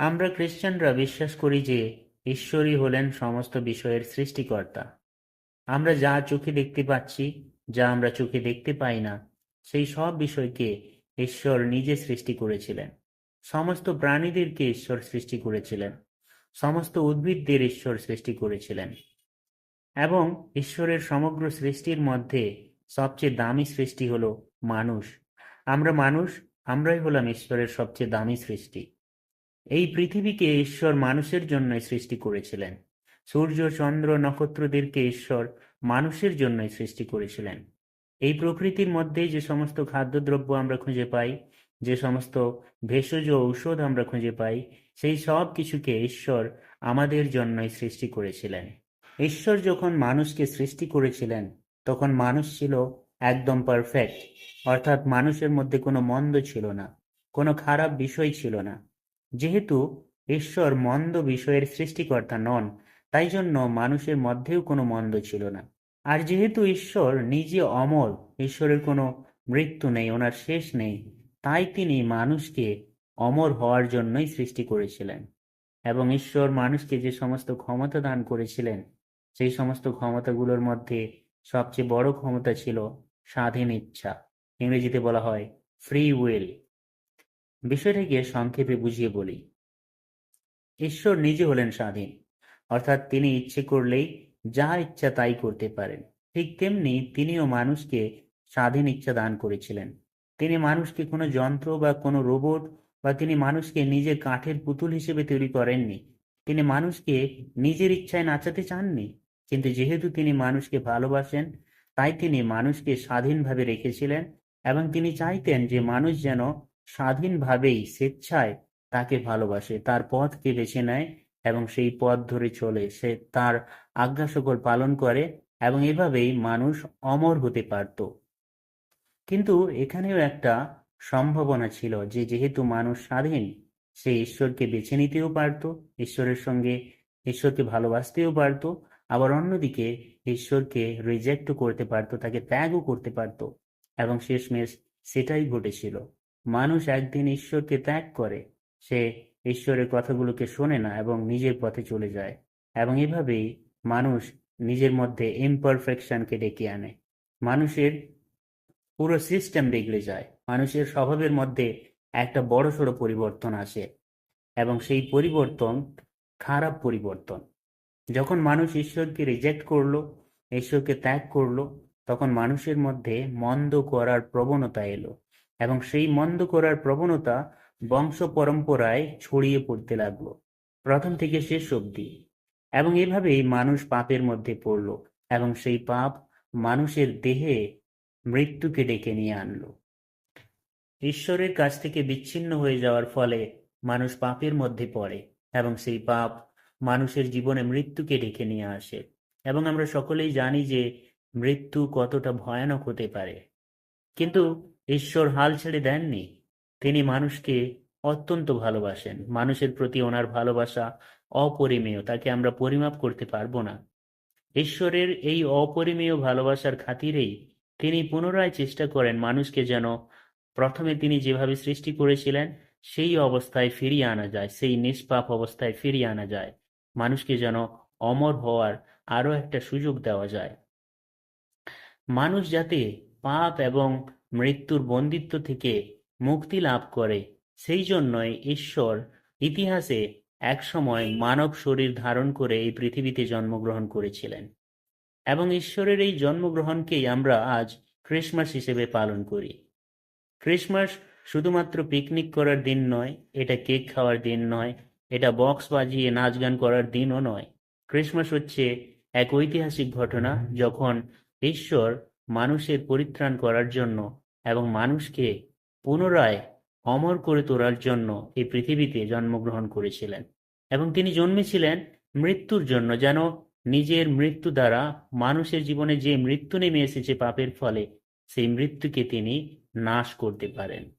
আমরা খ্রিস্টানরা বিশ্বাস করি যে ঈশ্বরই হলেন সমস্ত বিষয়ের সৃষ্টিকর্তা। আমরা যা চোখে দেখতে পাচ্ছি, যা আমরা চোখে দেখতে পাই না, সেই সব বিষয়কে ঈশ্বর নিজে সৃষ্টি করেছিলেন। সমস্ত প্রাণীদেরকে ঈশ্বর সৃষ্টি করেছিলেন। সমস্ত উদ্ভিদদের ঈশ্বর সৃষ্টি করেছিলেন। এবং ঈশ্বরের সমগ্র সৃষ্টির মধ্যে সবচেয়ে দামি সৃষ্টি হলো মানুষ। আমরা মানুষ, আমরাই হলাম ঈশ্বরের সবচেয়ে দামি সৃষ্টি। এই পৃথিবীকে ঈশ্বর মানুষের জন্যই সৃষ্টি করেছিলেন। সূর্য, চন্দ্র, নক্ষত্রদেরকে ঈশ্বর মানুষের জন্যই সৃষ্টি করেছিলেন। এই প্রকৃতির মধ্যে যে সমস্ত খাদ্যদ্রব্য আমরা খুঁজে পাই, যে সমস্ত ভেষজ ঔষধ আমরা খুঁজে পাই, সেই সব কিছুকে ঈশ্বর আমাদের জন্যই সৃষ্টি করেছিলেন। ঈশ্বর যখন মানুষকে সৃষ্টি করেছিলেন, তখন মানুষ ছিল একদম পারফেক্ট অর্থাৎ মানুষের মধ্যে কোনো মন্দ ছিল না, কোনো খারাপ বিষয় ছিল না। যেহেতু ঈশ্বর মন্দ বিষয়ের সৃষ্টিকর্তা নন, তাই জন্য মানুষের মধ্যেও কোনো মন্দ ছিল না। আর যেহেতু ঈশ্বর নিজে অমর, ঈশ্বরের কোনো মৃত্যু নেই, ওনার শেষ নেই, তাই তিনি মানুষকে অমর হওয়ার জন্যই সৃষ্টি করেছিলেন। এবং ঈশ্বর মানুষকে যে সমস্ত ক্ষমতা দান করেছিলেন, সেই সমস্ত ক্ষমতাগুলোর মধ্যে সবচেয়ে বড় ক্ষমতা ছিল স্বাধীন ইচ্ছা। ইংরেজিতে বলা হয় ফ্রি উইল। বিষয়টাকে সংক্ষেপে বুঝিয়ে বলি। ঈশ্বর নিজে হলেন স্বাধীন। অর্থাৎ তিনি ইচ্ছে করলেই যা ইচ্ছা তাই করতে পারেন। ঠিক তেমনি তিনিও মানুষকে স্বাধীন ইচ্ছা দান করেছিলেন। তিনি মানুষকে কোনো যন্ত্র বা কোনো রোবট বা তিনি মানুষকে নিজের কাঠের পুতুল হিসেবে তৈরি করেননি। তিনি মানুষকে নিজের ইচ্ছায় নাচাতে চাননি। কিন্তু যেহেতু তিনি মানুষকে ভালোবাসেন, তাই তিনি মানুষকে স্বাধীনভাবে রেখেছিলেন এবং তিনি চাইতেন যে মানুষ যেন স্বাধীনভাবেই স্বেচ্ছায় তাকে ভালোবাসে, তার পথকে বেছে নেয় এবং সেই পথ ধরে চলে। সে তার আজ্ঞা সকল পালন করে এবং এভাবেই মানুষ অমর হতে পারত। কিন্তু এখানেও একটা সম্ভাবনা ছিল যে যেহেতু মানুষ স্বাধীন, সে ঈশ্বরকে বেছে নিতেও পারত, ঈশ্বরের সঙ্গে ঈশ্বরকে ভালোবাসতেও পারত, আবার অন্যদিকে ঈশ্বরকে রিজেক্টও করতে পারত, তাকে ত্যাগও করতে পারত এবং শেষমেশ সেটাই ঘটেছিল। মানুষ একদিন ঈশ্বরকে ত্যাগ করে, সে ঈশ্বরের কথাগুলোকে শোনে না এবং নিজের পথে চলে যায়। এবং এভাবেই মানুষ নিজের মধ্যে ইমপারফেকশনকে ডেকে আনে। মানুষের পুরো সিস্টেম বিগড়ে যায়। মানুষের স্বভাবের মধ্যে একটা বড়সড় পরিবর্তন আসে এবং সেই পরিবর্তন খারাপ পরিবর্তন। যখন মানুষ ঈশ্বরকে রিজেক্ট করল, ঈশ্বরকে ত্যাগ করল, তখন মানুষের মধ্যে মন্দ করার প্রবণতা এলো। এবং সেই মন্দ করার প্রবণতা বংশ পরম্পরায় ছড়িয়ে পড়তে লাগল। প্রথম থেকে শেষ অবধি। এবং এভাবেই মানুষ পাপের মধ্যে পড়ল এবং সেই পাপ মানুষের দেহে মৃত্যুকে ডেকে নিয়ে আনলো। ঈশ্বরের কাছ থেকে বিচ্ছিন্ন হয়ে যাওয়ার ফলে মানুষ পাপের মধ্যে পড়ে এবং সেই পাপ মানুষের জীবনে মৃত্যুকে ডেকে নিয়ে আসে। এবং আমরা সকলেই জানি যে মৃত্যু কতটা ভয়ানক হতে পারে। কিন্তু ঈশ্বর হাল ছেড়ে দেননি। তিনি মানুষকে অত্যন্ত ভালোবাসেন। মানুষের প্রতি ওনার ভালোবাসা অপরিমেয়, তাকে আমরা পরিমাপ করতে পারব না। ঈশ্বরের এই অপরিমেয় ভালোবাসার খাতিরেই তিনি পুনরায় চেষ্টা করেন মানুষকে যেন প্রথমে তিনি যেভাবে সৃষ্টি করেছিলেন, সেই অবস্থায় ফিরিয়ে আনা যায়, সেই নিষ্পাপ অবস্থায় ফিরিয়ে আনা যায়। মানুষকে যেন অমর হওয়ার আরও একটা সুযোগ দেওয়া যায়। মানুষ যাতে পাপ এবং মৃত্যুর বন্দিত্ব থেকে মুক্তি লাভ করে। সেই জন্যই ঈশ্বর ইতিহাসে একসময় মানব শরীর ধারণ করে এই পৃথিবীতে জন্মগ্রহণ করেছিলেন। এবং ঈশ্বরের এই জন্মগ্রহণকেই আমরা আজ ক্রিসমাস হিসেবে পালন করি। ক্রিসমাস শুধুমাত্র পিকনিক করার দিন নয়, এটা কেক খাওয়ার দিন নয়, এটা বক্স বাজিয়ে নাচ গান করার দিনও নয়। ক্রিসমাস হচ্ছে এক ঐতিহাসিক ঘটনা যখন ঈশ্বর মানুষের পরিত্রাণ করার জন্য এবং মানুষকে পুনরায় অমর করে তোলার জন্য এই পৃথিবীতে জন্মগ্রহণ করেছিলেন। এবং তিনি জন্মেছিলেন মৃত্যুর জন্য, যেন নিজের মৃত্যু দ্বারা মানুষের জীবনে যে মৃত্যু নেমে এসেছে পাপের ফলে, সেই মৃত্যুকে তিনি নাশ করতে পারেন।